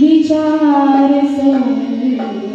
विचार संवेदनाचे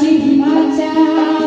भीमाच्या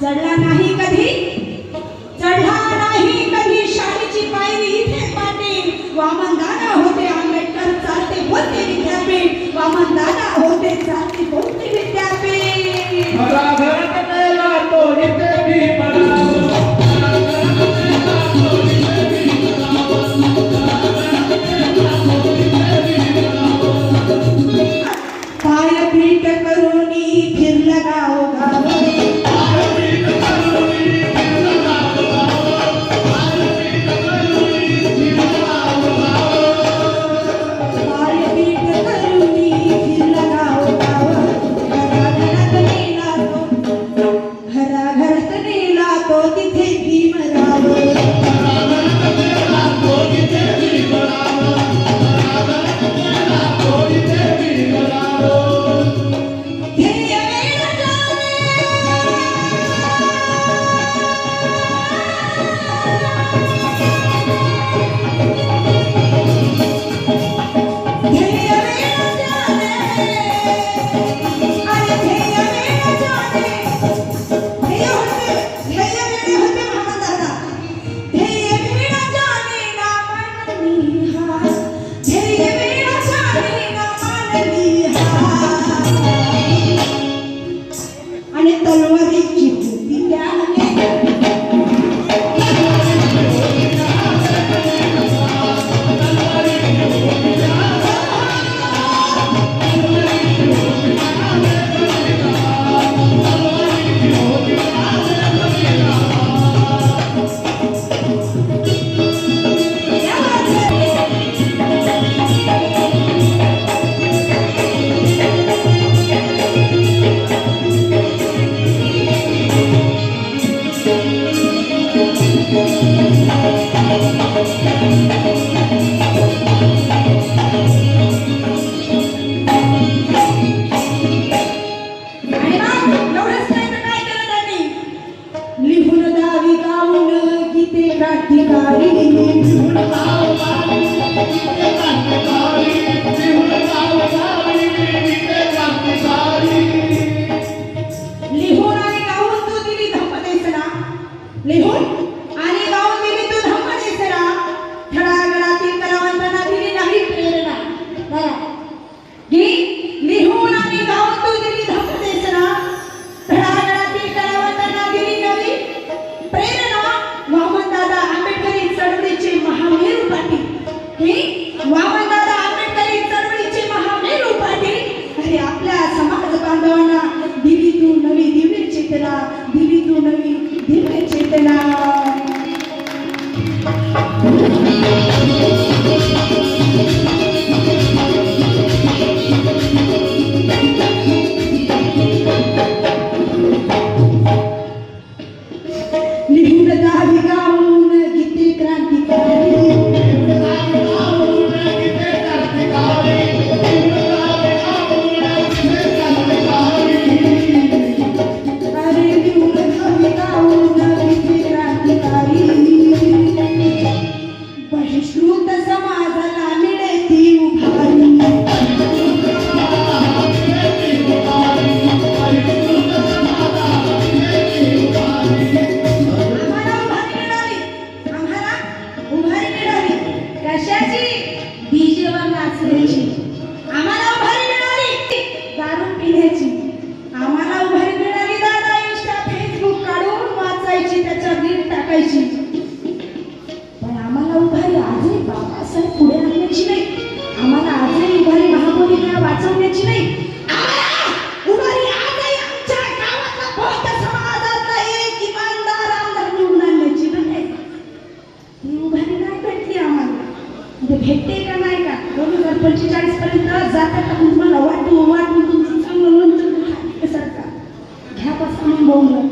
चढला नाही कधी? ते भेटते का नाही का? दोन हजार पंचेचाळीस पर्यंत जाता का? तुम्हाला वाटून वाटून तुमचं चांगलं लोणचं सरकार? घ्या पासून बोललं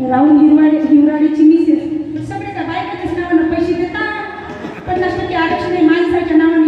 राहून हिरवाडे हिवराडीची मिसेस सगळे त्या बायकाच्याच नावानं पैसे देतात. पन्नास टक्के आरक्षण माणसाच्या नावानं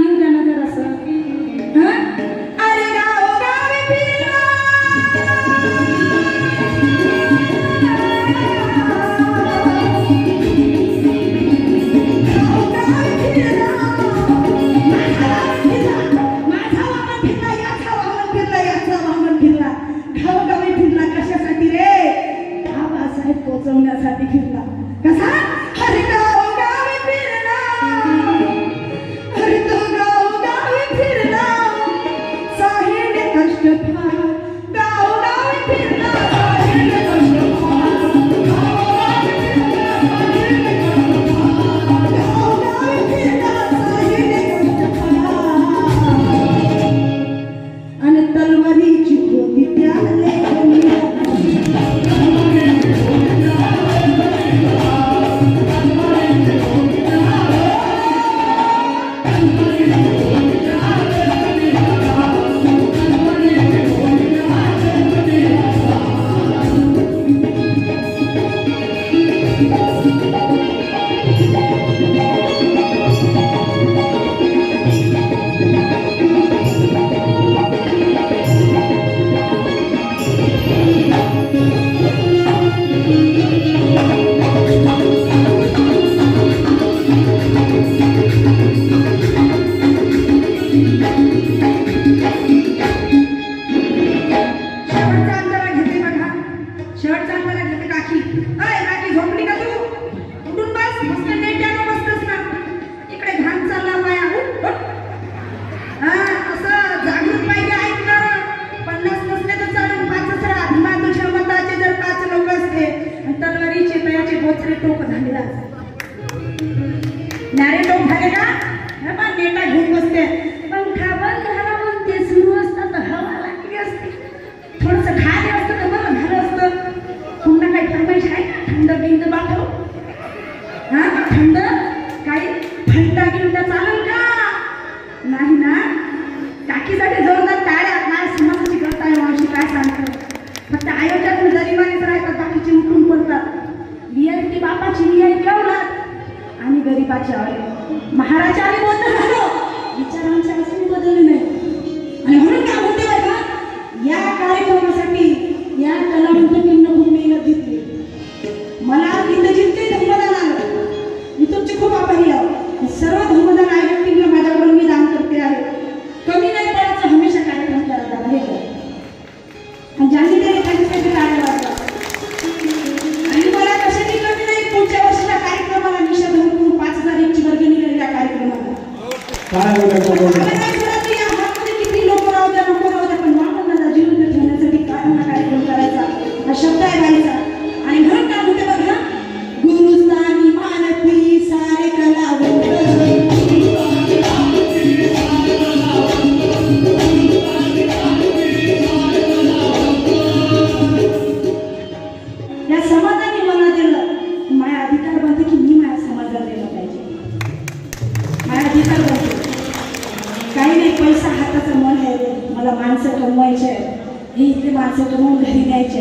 घरी द्यायचे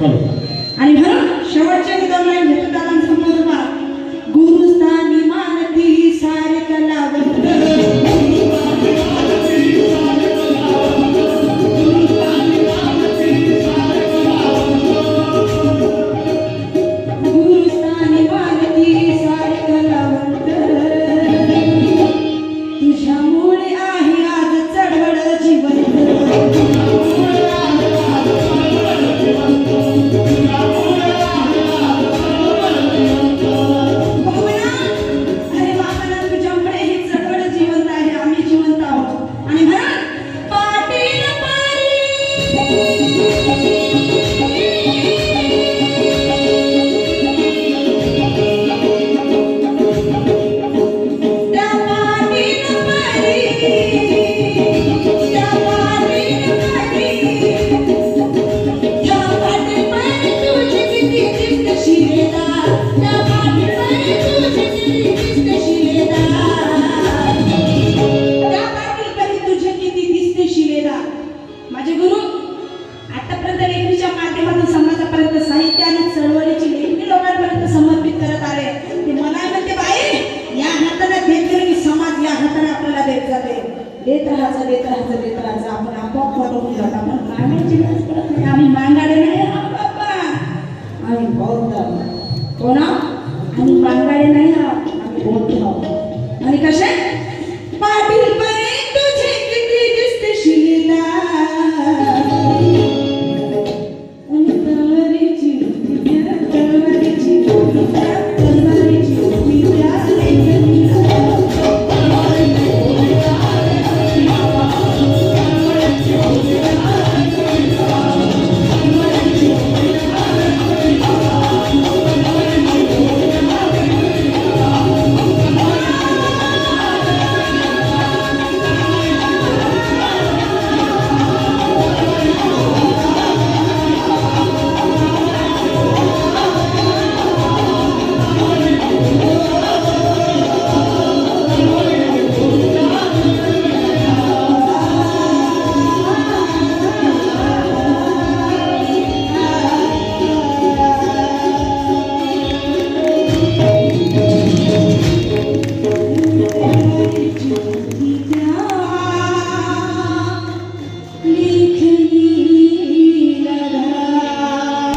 हो. आणि म्हणून शेवटच्या निकाल नाही